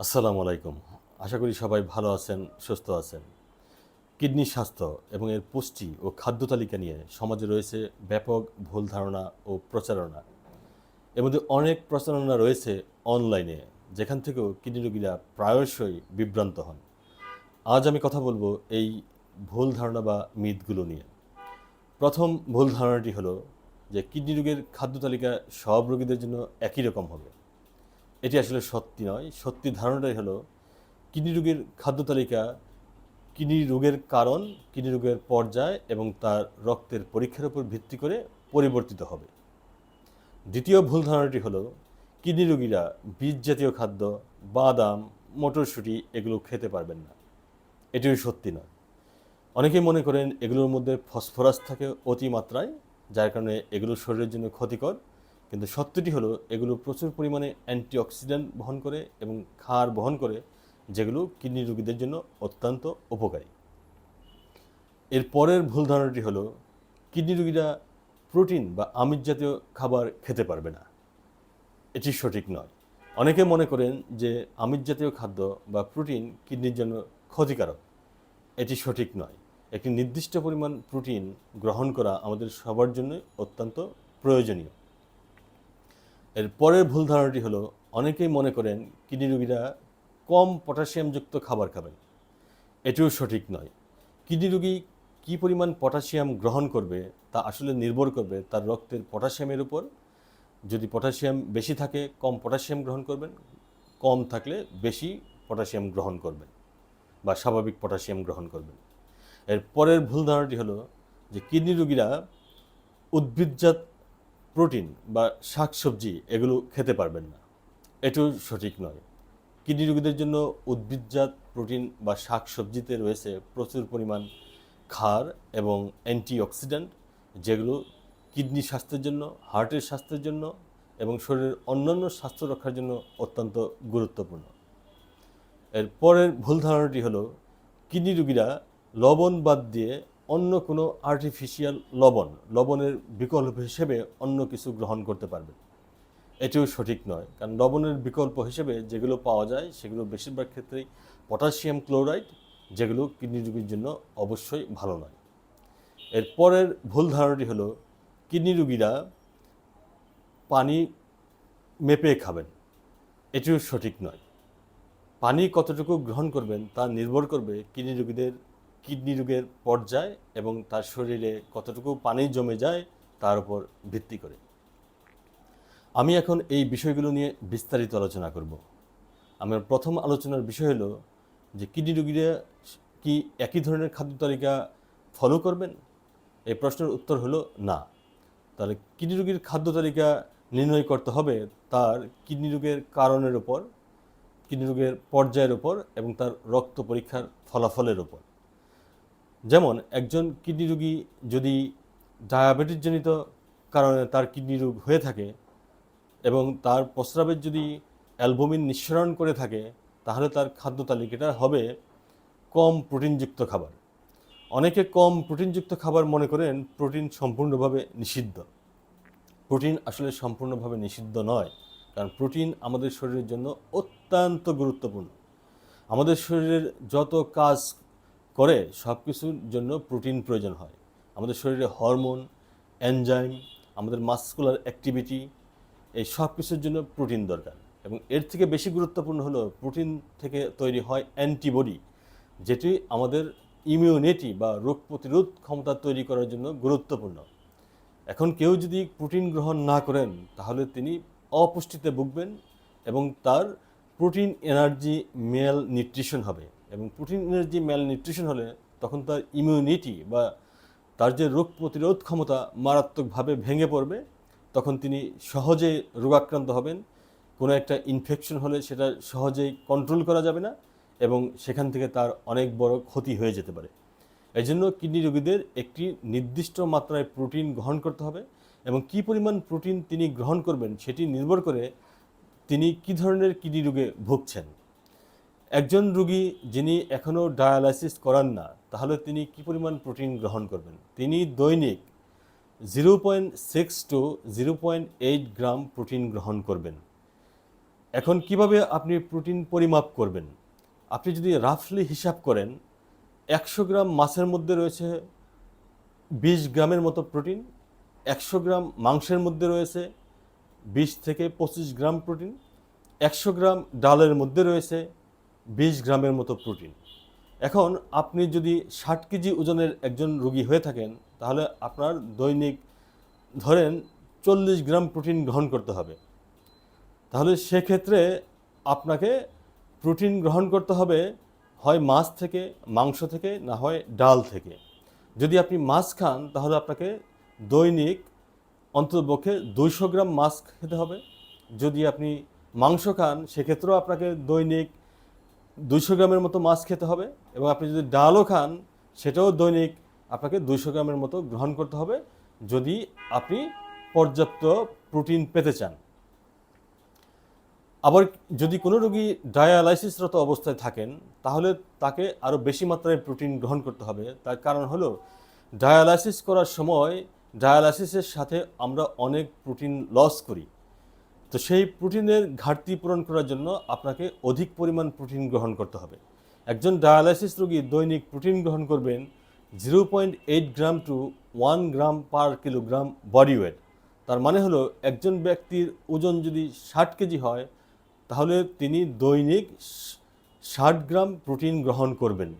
আসসালামু আলাইকুম। আশা করি সবাই ভালো আছেন, সুস্থ আছেন। কিডনি স্বাস্থ্য এবং এর পুষ্টি ও খাদ্য তালিকা নিয়ে সমাজে রয়েছে ব্যাপক ভুল ধারণা ও প্রচারণা। এর মধ্যে অনেক প্রচারণা রয়েছে অনলাইনে, যেখান থেকেও কিডনি রোগীরা প্রায়শই বিভ্রান্ত হন। আজ আমি কথা বলব এই ভুল ধারণা বা মিথগুলো নিয়ে। প্রথম ভুল ধারণাটি হলো যে কিডনি রোগের খাদ্য তালিকা সব রোগীদের জন্য একই রকম হবে। এটি আসলে সত্যি নয়। সত্যি ধারণাটাই হলো, কিডনি রোগের খাদ্য তালিকা, কিডনি রোগের কারণ, কিডনি রোগের পর্যায় এবং তার রক্তের পরীক্ষার উপর ভিত্তি করে পরিবর্তিত হবে। দ্বিতীয় ভুল ধারণাটি হলো, কিডনি রোগীরা বীজ জাতীয় খাদ্য, বাদাম, মটরশুঁটি এগুলো খেতে পারবেন না। এটিও সত্যি নয়। অনেকেই মনে করেন এগুলোর মধ্যে ফসফরাস থাকে অতিমাত্রায়, যার কারণে এগুলো শরীরের জন্য ক্ষতিকর। কিন্তু সত্যটি হলো, এগুলো প্রচুর পরিমাণে অ্যান্টিঅক্সিডেন্ট বহন করে এবং ক্ষার বহন করে, যেগুলো কিডনি রোগীদের জন্য অত্যন্ত উপকারী। এর পরের ভুল ধারণাটি হলো, কিডনি রোগীরা প্রোটিন বা আমিষ জাতীয় খাবার খেতে পারবে না। এটি সঠিক নয়। অনেকে মনে করেন যে আমিষ জাতীয় খাদ্য বা প্রোটিন কিডনির জন্য ক্ষতিকারক। এটি সঠিক নয়। একটি নির্দিষ্ট পরিমাণ প্রোটিন গ্রহণ করা আমাদের সবার জন্য অত্যন্ত প্রয়োজনীয়। এর পরের ভুল ধারণাটি হলো, অনেকেই মনে করেন কিডনি রোগীরা কম পটাশিয়ামযুক্ত খাবার খাবেন। এটিও সঠিক নয়। কিডনি রোগী কী পরিমাণ পটাশিয়াম গ্রহণ করবে তা আসলে নির্ভর করবে তার রক্তের পটাশিয়ামের উপর। যদি পটাশিয়াম বেশি থাকে, কম পটাশিয়াম গ্রহণ করবেন। কম থাকলে বেশি পটাশিয়াম গ্রহণ করবেন বা স্বাভাবিক পটাশিয়াম গ্রহণ করবেন। এর পরের ভুল ধারণাটি হলো যে কিডনি রোগীরা উদ্ভিদজাত প্রোটিন বা শাকসবজি এগুলো খেতে পারবেন না। এটিও সঠিক নয়। কিডনি রোগীদের জন্য উদ্ভিদজাত প্রোটিন বা শাকসবজিতে রয়েছে প্রচুর পরিমাণ ক্ষার এবং অ্যান্টিঅক্সিডেন্ট, যেগুলো কিডনি স্বাস্থ্যের জন্য, হার্টের স্বাস্থ্যের জন্য এবং শরীরের অন্যান্য স্বাস্থ্য রক্ষার জন্য অত্যন্ত গুরুত্বপূর্ণ। এর পরের ভুল ধারণাটি হলো, কিডনি রোগীরা লবণ বাদ দিয়ে অন্য কোনো আর্টিফিশিয়াল লবণ, লবণের বিকল্প হিসেবে অন্য কিছু গ্রহণ করতে পারবে। এটিও সঠিক নয়, কারণ লবণের বিকল্প হিসেবে যেগুলো পাওয়া যায়, সেগুলো বেশিরভাগ ক্ষেত্রেই পটাশিয়াম ক্লোরাইড যেগুলো কিডনি রোগীর জন্য অবশ্যই ভালো নয়। এর পরের ভুল ধারণাটি হলো, কিডনি রোগীরা পানি মেপে খাবেন। এটিও সঠিক নয়। পানি কতটুকু গ্রহণ করবেন তা নির্ভর করবে কিডনি রোগীদের কিডনি রোগের পর্যায় এবং তার শরীরে কতটুকু পানি জমে যায়, তার উপর ভিত্তি করে। আমি এখন এই বিষয়গুলো নিয়ে বিস্তারিত আলোচনা করব। আমার প্রথম আলোচনার বিষয় হলো যে কিডনি রোগীরা কি একই ধরনের খাদ্য তালিকা ফলো করবেন? এই প্রশ্নের উত্তর হলো না। তাহলে কিডনি রোগীর খাদ্য তালিকা নির্ণয় করতে হবে তার কিডনি রোগের কারণের উপর, কিডনি রোগের পর্যায়ের উপর এবং তার রক্ত পরীক্ষার ফলাফলের উপর। যেমন একজন কিডনি রোগী যদি ডায়াবেটিসজনিত কারণে তার কিডনি রোগ হয়ে থাকে এবং তার প্রস্রাবের যদি অ্যালবুমিন নিঃসরণ করে থাকে, তাহলে তার খাদ্য তালিকাটা হবে কম প্রোটিনযুক্ত খাবার। অনেকে কম প্রোটিনযুক্ত খাবার মনে করেন প্রোটিন সম্পূর্ণভাবে নিষিদ্ধ। প্রোটিন আসলে সম্পূর্ণভাবে নিষিদ্ধ নয়, কারণ প্রোটিন আমাদের শরীরের জন্য অত্যন্ত গুরুত্বপূর্ণ। আমাদের শরীরের যত কাজ করে সব কিছুর জন্য প্রোটিন প্রয়োজন হয়। আমাদের শরীরে হরমোন, এনজাইম, আমাদের মাস্কুলার অ্যাক্টিভিটি, এই সব কিছুর জন্য প্রোটিন দরকার। এবং এর থেকে বেশি গুরুত্বপূর্ণ হলো প্রোটিন থেকে তৈরি হয় অ্যান্টিবডি, যেটি আমাদের ইমিউনিটি বা রোগ প্রতিরোধ ক্ষমতা তৈরি করার জন্য গুরুত্বপূর্ণ। এখন কেউ যদি প্রোটিন গ্রহণ না করেন, তাহলে তিনি অপুষ্টিতে ভুগবেন এবং তার প্রোটিন এনার্জি, মেল, নিউট্রিশন হবে। এবং প্রোটিন এনার্জি মেল নিউট্রিশন হলে তখন তার ইমিউনিটি বা তার যে রোগ প্রতিরোধ ক্ষমতা মারাত্মকভাবে ভেঙে পড়বে, তখন তিনি সহজে রোগাক্রান্ত হবেন। কোনো একটা ইনফেকশন হলে সেটা সহজেই কন্ট্রোল করা যাবে না এবং সেখান থেকে তার অনেক বড় ক্ষতি হয়ে যেতে পারে। এই জন্য কিডনি রোগীদের একটি নির্দিষ্ট মাত্রায় প্রোটিন গ্রহণ করতে হবে এবং কী পরিমাণ প্রোটিন তিনি গ্রহণ করবেন সেটি নির্ভর করে তিনি কী ধরনের কিডনি রোগে ভুগছেন। একজন রুগী যিনি এখনও ডায়ালাইসিস করান না, তাহলে তিনি কী পরিমাণ প্রোটিন গ্রহণ করবেন? তিনি দৈনিক zero point six to zero point eight gram protein গ্রহণ করবেন। এখন কীভাবে আপনি প্রোটিন পরিমাপ করবেন? আপনি যদি রাফলি হিসাব করেন, একশো গ্রাম মাছের মধ্যে রয়েছে বিশ গ্রামের মতো প্রোটিন, একশো গ্রাম মাংসের মধ্যে রয়েছে বিশ থেকে পঁচিশ গ্রাম প্রোটিন, একশো গ্রাম ডালের মধ্যে রয়েছে বিশ গ্রামের মতো প্রোটিন। এখন আপনি যদি ষাট কেজি ওজনের একজন রোগী হয়ে থাকেন, তাহলে আপনার দৈনিক ধরেন চল্লিশ গ্রাম প্রোটিন গ্রহণ করতে হবে। তাহলে সেক্ষেত্রে আপনাকে প্রোটিন গ্রহণ করতে হবে হয় মাছ থেকে, মাংস থেকে, না হয় ডাল থেকে। যদি আপনি মাছ খান, তাহলে আপনাকে দৈনিক অন্ততপক্ষে দুইশো গ্রাম মাছ খেতে হবে। যদি আপনি মাংস খান, সেক্ষেত্রেও আপনাকে দৈনিক দুইশো গ্রামের মতো মাছ খেতে হবে এবং আপনি যদি ডালও খান, সেটাও দৈনিক আপনাকে দুইশো গ্রামের মতো গ্রহণ করতে হবে যদি আপনি পর্যাপ্ত প্রোটিন পেতে চান। আবার যদি কোনো রোগী ডায়ালাইসিসরত অবস্থায় থাকেন, তাহলে তাকে আরও বেশি মাত্রায় প্রোটিন গ্রহণ করতে হবে। তার কারণ হলো, ডায়ালাইসিস করার সময় ডায়ালাইসিসের সাথে আমরা অনেক প্রোটিন লস করি। তো সেই প্রোটিনের ঘাটতি পূরণ করার জন্য আপনাকে অধিক পরিমাণ প্রোটিন গ্রহণ করতে হবে। একজন ডায়ালাইসিস রোগী দৈনিক প্রোটিন গ্রহণ করবেন zero point eight gram to one gram per kilogram body weight. তার মানে হলো একজন ব্যক্তির ওজন যদি ষাট কেজি হয়, তাহলে তিনি দৈনিক ষাট গ্রাম প্রোটিন গ্রহণ করবেন।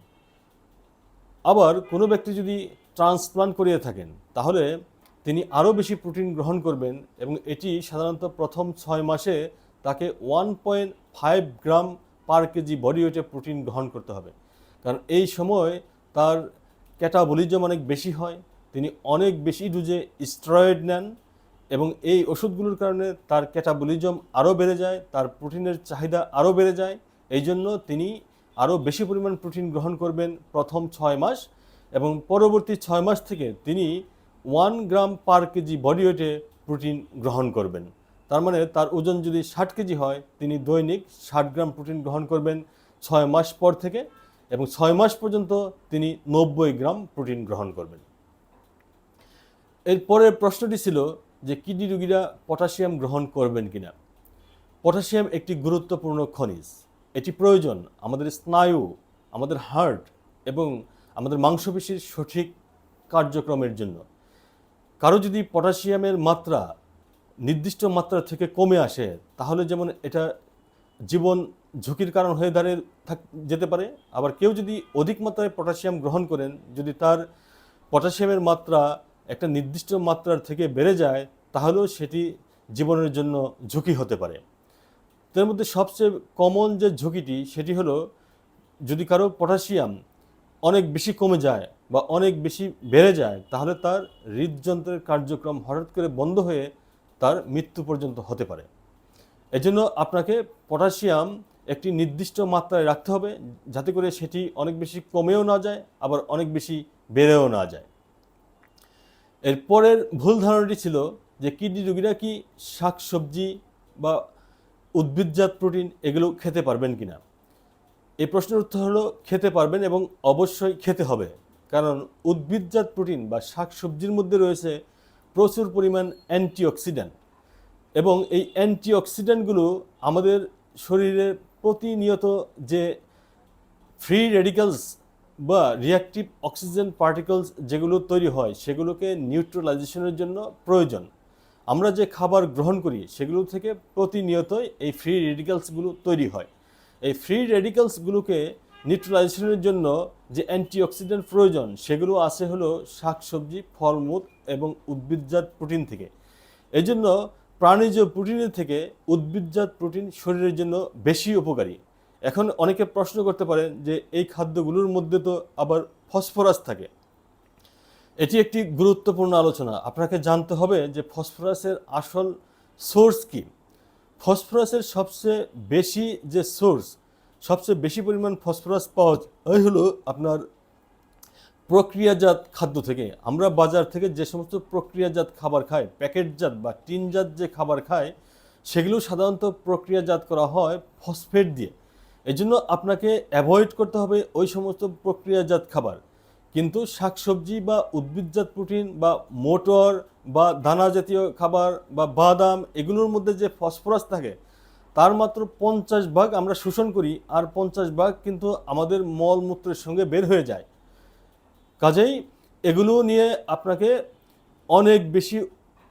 আবার কোনো ব্যক্তি যদি ট্রান্সপ্লান্ট করিয়ে থাকেন, তাহলে তিনি আরও বেশি প্রোটিন গ্রহণ করবেন এবং এটি সাধারণত প্রথম ছয় মাসে তাকে one point five gram per KG body ওয়েটে protein গ্রহণ করতে হবে। কারণ এই সময় তার ক্যাটাবলিজম অনেক বেশি হয়, তিনি অনেক বেশি ডোজে স্টেরয়েড নেন এবং এই ওষুধগুলোর কারণে তার ক্যাটাবলিজম আরও বেড়ে যায়, তার প্রোটিনের চাহিদা আরও বেড়ে যায়। এই জন্য তিনি আরও বেশি পরিমাণ প্রোটিন গ্রহণ করবেন প্রথম ছয় মাস এবং পরবর্তী ছয় মাস থেকে তিনি one gram per KG body ওয়েটে protein গ্রহণ করবেন। তার মানে তার ওজন যদি ষাট কেজি হয়, তিনি দৈনিক ষাট গ্রাম প্রোটিন গ্রহণ করবেন ছয় মাস পর থেকে এবং ছয় মাস পর্যন্ত তিনি নব্বই গ্রাম প্রোটিন গ্রহণ করবেন। এরপরের প্রশ্নটি ছিল যে কিডনি রোগীরা পটাশিয়াম গ্রহণ করবেন কিনা। পটাশিয়াম একটি গুরুত্বপূর্ণ খনিজ। এটি প্রয়োজন, আমাদের স্নায়ু, আমাদের হার্ট এবং আমাদের মাংসপেশির সঠিক কার্যক্রমের জন্য। কারও যদি পটাশিয়ামের মাত্রা, নির্দিষ্ট মাত্রা থেকে কমে আসে, তাহলে যেমন এটা জীবন ঝুঁকির কারণ হয়ে দাঁড়িয়ে থাক, যেতে পারে। আবার কেউ যদি অধিক মাত্রায় পটাশিয়াম গ্রহণ করেন, যদি তার পটাশিয়ামের মাত্রা একটা নির্দিষ্ট মাত্রার থেকে বেড়ে যায়, তাহলেও সেটি জীবনের জন্য ঝুঁকি হতে পারে। তার মধ্যে সবচেয়ে কমন যে ঝুঁকিটি, সেটি হলো যদি কারও পটাশিয়াম অনেক বেশি কমে যায় বা অনেক বেশি বেড়ে যায়, তাহলে তার হৃদযন্ত্রের কার্যক্রম হঠাৎ করে বন্ধ হয়ে তার মৃত্যু পর্যন্ত হতে পারে। এজন্য আপনাকে পটাশিয়াম একটি নির্দিষ্ট মাত্রায় রাখতে হবে, যাতে করে সেটি অনেক বেশি কমেও না যায়, আবার অনেক বেশি বেড়েও না যায়। এর পরের ভুল ধারণাটি ছিল যে কিডনি রোগীরা কি শাক সবজি বা উদ্ভিদজাত প্রোটিন এগুলো খেতে পারবেন কিনা। এই প্রশ্নের উত্তর হলো খেতে পারবেন এবং অবশ্যই খেতে হবে। কারণ উদ্ভিদজাত প্রোটিন বা শাক সবজির মধ্যে রয়েছে প্রচুর পরিমাণ অ্যান্টিঅক্সিডেন্ট এবং এই অ্যান্টিঅক্সিডেন্টগুলো আমাদের শরীরের প্রতিনিয়ত যে ফ্রি রেডিক্যালস বা রিয়াক্টিভ অক্সিজেন পার্টিকলস যেগুলো তৈরি হয়, সেগুলোকে নিউট্রালাইজেশনের জন্য প্রয়োজন। আমরা যে খাবার গ্রহণ করি, সেগুলো থেকে প্রতিনিয়তই এই ফ্রি রেডিক্যালসগুলো তৈরি হয়। এই ফ্রি রেডিক্যালসগুলোকে নিউট্রালাইজেশনের জন্য যে অ্যান্টিঅক্সিডেন্ট প্রয়োজন, সেগুলো আসে হলো শাকসবজি, ফলমূল এবং উদ্ভিদজাত প্রোটিন থেকে। এই জন্য প্রাণীজ প্রোটিনের থেকে উদ্ভিদজাত প্রোটিন শরীরের জন্য বেশি উপকারী। এখন অনেকে প্রশ্ন করতে পারেন যে এই খাদ্যগুলোর মধ্যে তো আবার ফসফরাস থাকে। এটি একটি গুরুত্বপূর্ণ আলোচনা। আপনাকে জানতে হবে যে ফসফরাসের আসল সোর্স কি। ফসফরাসের সবচেয়ে বেশি যে সোর্স, সবচেয়ে বেশি পরিমাণ ফসফরাস পাওয়া যায় হলো আপনার প্রক্রিয়াজাত খাদ্য থেকে। আমরা বাজার থেকে যে সমস্ত প্রক্রিয়াজাত খাবার খাই, প্যাকেটজাত বা টিনজাত যে খাবার খাই, সেগুলো সাধারণত প্রক্রিয়াজাত করা হয় ফসফেট দিয়ে। এই জন্য আপনাকে অ্যাভয়েড করতে হবে ওই সমস্ত প্রক্রিয়াজাত খাবার। কিন্তু শাকসবজি বা উদ্ভিদজাত প্রোটিন বা মোটর বা দানা জাতীয় খাবার বা বাদাম এগুলোর মধ্যে যে ফসফরাস থাকে, তার মাত্র পঞ্চাশ ভাগ আমরা শোষণ করি আর পঞ্চাশ ভাগ কিন্তু আমাদের মলমূত্রের সঙ্গে বের হয়ে যায়। কাজেই এগুলো নিয়ে আপনাকে অনেক বেশি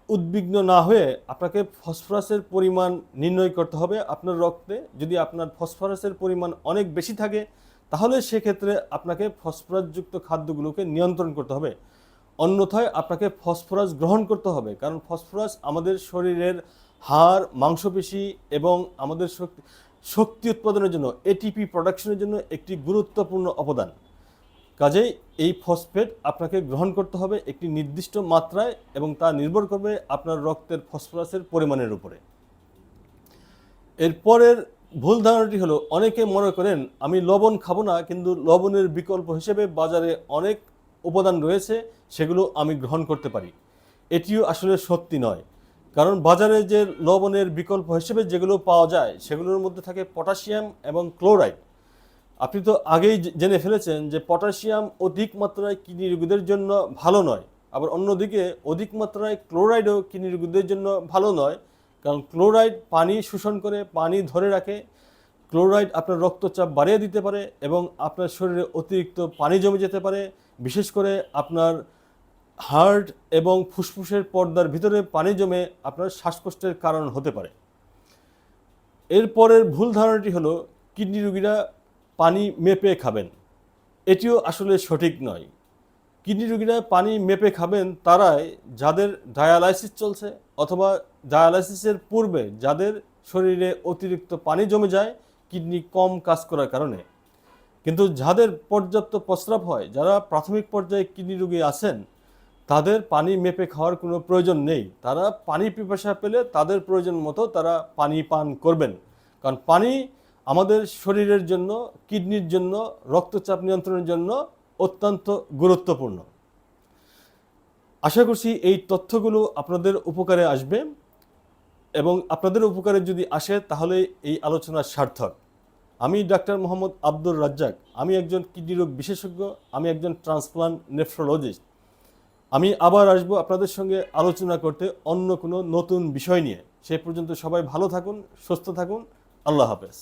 উদ্বিগ্ন না হয়ে আপনাকে ফসফরাসের পরিমাণ নির্ণয় করতে হবে আপনার রক্তে। যদি আপনার ফসফরাসের পরিমাণ অনেক বেশি থাকে তাহলে সেক্ষেত্রে আপনাকে ফসফরাসযুক্ত খাদ্যগুলোকে নিয়ন্ত্রণ করতে হবে। অন্যথায় আপনাকে ফসফরাস গ্রহণ করতে হবে, কারণ ফসফরাস আমাদের শরীরের হাড়, মাংসপেশি এবং আমাদের শক্তি শক্তি উৎপাদনের জন্য এটিপি প্রোডাকশনের জন্য একটি গুরুত্বপূর্ণ অবদান। কাজেই এই ফসফেট আপনাকে গ্রহণ করতে হবে একটি নির্দিষ্ট মাত্রায় এবং তা নির্ভর করবে আপনার রক্তের ফসফরাসের পরিমাণের উপরে। এরপরের ভুল ধারণাটি হলো, অনেকে মনে করেন, আমি লবণ খাব না, কিন্তু লবণের বিকল্প হিসেবে বাজারে অনেক উপাদান রয়েছে, সেগুলো আমি গ্রহণ করতে পারি। এটিও আসলে সত্যি নয়। কারণ বাজারে যে লবণের বিকল্প হিসেবে যেগুলো পাওয়া যায়, সেগুলোর মধ্যে থাকে পটাশিয়াম এবং ক্লোরাইড। আপনি তো আগেই জেনে ফেলেছেন যে পটাশিয়াম অধিক মাত্রায় কিডনি রোগীদের জন্য ভালো নয়। আবার অন্যদিকে, অধিক মাত্রায় ক্লোরাইডও কিডনি রোগীদের জন্য ভালো নয়। কারণ ক্লোরাইড পানি শোষণ করে পানি ধরে রাখে। ক্লোরাইড আপনার রক্তচাপ বাড়িয়ে দিতে পারে এবং আপনার শরীরে অতিরিক্ত পানি জমে যেতে পারে। বিশেষ করে আপনার হার্ট এবং ফুসফুসের পর্দার ভিতরে পানি জমে আপনার শ্বাসকষ্টের কারণ হতে পারে। এরপরের ভুল ধারণাটি হলো, কিডনি রুগীরা পানি মেপে খাবেন। এটিও আসলে সঠিক নয়। কিডনি রুগীরা পানি মেপে খাবেন তারাই যাদের ডায়ালাইসিস চলছে অথবা ডায়ালাইসিসের পূর্বে যাদের শরীরে অতিরিক্ত পানি জমে যায়, কিডনি কম কাজ করার কারণে। কিন্তু যাদের পর্যাপ্ত প্রস্রাব হয়, যারা প্রাথমিক পর্যায়ে কিডনি রোগী আছেন, তাদের পানি মেপে খাওয়ার কোনো প্রয়োজন নেই। তারা পানি পিপাসা পেলে তাদের প্রয়োজন মতো তারা পানি পান করবেন। কারণ পানি আমাদের শরীরের জন্য, কিডনির জন্য, রক্তচাপ নিয়ন্ত্রণের জন্য অত্যন্ত গুরুত্বপূর্ণ। আশা করছি এই তথ্যগুলো আপনাদের উপকারে আসবে। এবং আপনাদের উপকারে যদি আসে, তাহলে এই আলোচনা সার্থক। আমি ডাক্তার মোহাম্মদ আব্দুর রাজ্জাক। আমি একজন কিডনি রোগ বিশেষজ্ঞ, আমি একজন ট্রান্সপ্লান্ট নেফ্রোলজিস্ট। আমি আবার আসব আপনাদের সঙ্গে আলোচনা করতে অন্য কোনো নতুন বিষয় নিয়ে। সে পর্যন্ত সবাই ভালো থাকুন, সুস্থ থাকুন। আল্লাহ হাফেজ।